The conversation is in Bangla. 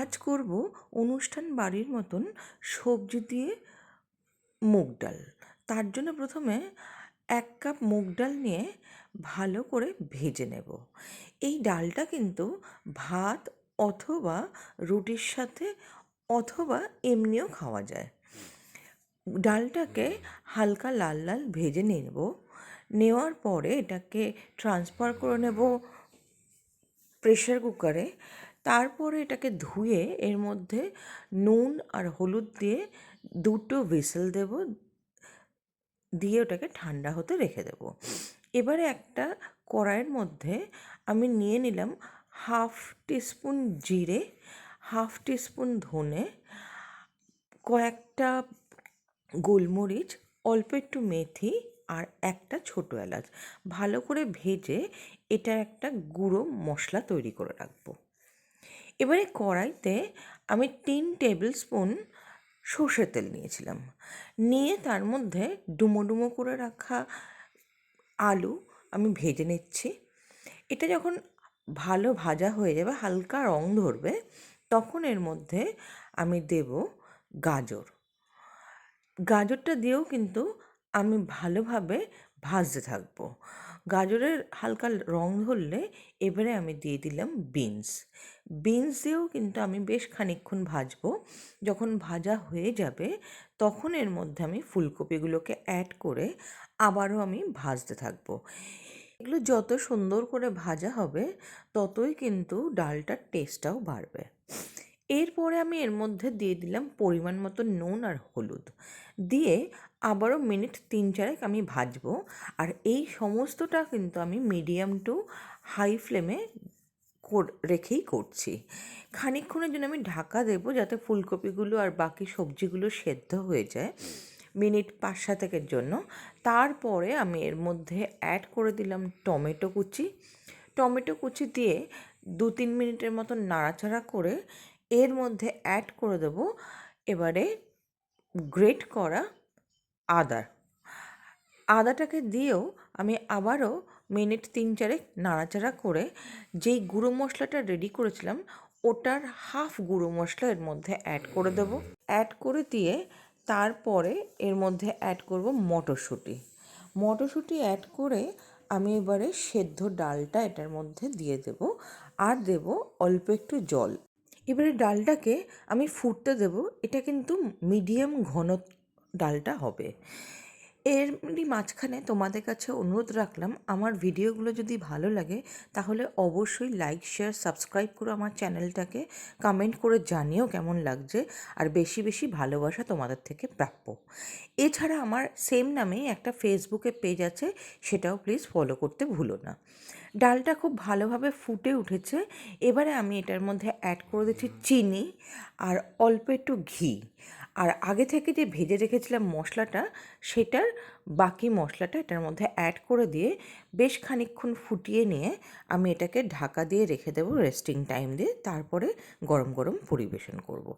আজ করব অনুষ্ঠান বাড়ির মতন সবজি দিয়ে মুগ ডাল। তার জন্য প্রথমে এক কাপ মুগ ডাল নিয়ে ভালো করে ভেজে নেব। এই ডালটা কিন্তু ভাত অথবা রুটির সাথে অথবা এমনিও খাওয়া যায়। ডালটাকে হালকা লাল লাল ভেজে নেব। নেওয়ার পরে এটাকে ট্রান্সফার করে নেব প্রেশার কুকারে তারপরে এটাকে ধুয়ে এর মধ্যে নুন আর হলুদ দিয়ে দুটো হুইসেল দেব, দিয়ে ওটাকে ঠান্ডা হতে রেখে দেব। এবারে একটা কড়াইয়ের মধ্যে আমি নিয়ে নিলাম হাফ টিস্পুন জিরে, হাফ টিস্পুন ধনে, কয়েকটা গোলমরিচ, অল্প একটু মেথি আর একটা ছোটো এলাচ। ভালো করে ভেজে এটা একটা গুঁড়ো মশলা তৈরি করে রাখব। এবারে কড়াইতে আমি তিন টেবিল স্পুন সর্ষের তেল নিয়েছিলাম। নিয়ে তার মধ্যে ডুমো ডুমো করে রাখা আলু আমি ভেজে নিচ্ছি। এটা যখন ভালো ভাজা হয়ে যাবে, হালকা রং ধরবে, তখন এর মধ্যে আমি দেব গাজর। গাজরটা দিয়েও কিন্তু আমি ভালোভাবে ভাজতে থাকব। গাজরের হালকা রং ধরলে এবারে আমি দিয়ে দিলাম বিনস। বিনস দিয়েও কিন্তু আমি বেশ খানিকক্ষণ ভাজবো। যখন ভাজা হয়ে যাবে, তখন এর মধ্যে আমি ফুলকপিগুলোকে অ্যাড করে আবারও আমি ভাজতে থাকব। এগুলো যত সুন্দর করে ভাজা হবে, ততই কিন্তু ডালটার টেস্টটাও বাড়বে। এরপরে আমি এর মধ্যে দিয়ে দিলাম পরিমাণ মতো নুন আর হলুদ। দিয়ে আবারও মিনিট তিন চারেক আমি ভাজবো আর এই সমস্তটা কিন্তু আমি মিডিয়াম টু হাই ফ্লেমে রেখেই করছি। খানিকক্ষণের জন্য আমি ঢাকা দেবো যাতে ফুলকপিগুলো আর বাকি সবজিগুলো সেদ্ধ হয়ে যায় মিনিট পাঁচ সাতেকের জন্য। তারপরে আমি এর মধ্যে অ্যাড করে দিলাম টমেটো কুচি। টমেটো কুচি দিয়ে দু তিন মিনিটের মতো নাড়াচাড়া করে এর মধ্যে অ্যাড করে দেবো এবারে গ্রেট করা আদা আদাটাকে দিয়েও আমি আবারও মিনিট তিন চারেক নাড়াচাড়া করে যেই গুঁড়ো মশলাটা রেডি করেছিলাম, ওটার হাফ গুঁড়ো মশলা এর মধ্যে অ্যাড করে দেবো। অ্যাড করে দিয়ে তারপরে এর মধ্যে অ্যাড করব মটরশুঁটি। মটরশুঁটি অ্যাড করে আমি এবারে সেদ্ধ ডালটা এটার মধ্যে দিয়ে দেব। আর দেব অল্প একটু জল। এবারে ডালটাকে আমি ফুটতে দেব। এটা কিন্তু মিডিয়াম ঘন ডালটা হবে। এরই মাঝখানে তোমাদের কাছে অনুরোধ রাখলাম, আমার ভিডিওগুলো যদি ভালো লাগে, তাহলে অবশ্যই লাইক শেয়ার সাবস্ক্রাইব করে আমার চ্যানেলটাকে কমেন্ট করে জানিও কেমন লাগছে, আর বেশি বেশি ভালোবাসা তোমাদের থেকে প্রাপ্য। এছাড়া আমার সেম নামেই একটা ফেসবুকে পেজ আছে, সেটাও প্লিজ ফলো করতে ভুলো না। ডালটা খুব ভালোভাবে ফুটে উঠেছে, এবারে আমি এটার মধ্যে অ্যাড করে দিচ্ছি চিনি, আর অল্প একটু ঘি। আর আগে থেকে যে ভেজে রেখেছিলাম মশলাটা, সেটার বাকি মশলাটা এটার মধ্যে অ্যাড করে দিয়ে বেশ খানিকক্ষণ ফুটিয়ে নিয়ে আমি এটাকে ঢাকা দিয়ে রেখে দেবো রেস্টিং টাইম দিয়ে, তারপরে গরম গরম পরিবেশন করব।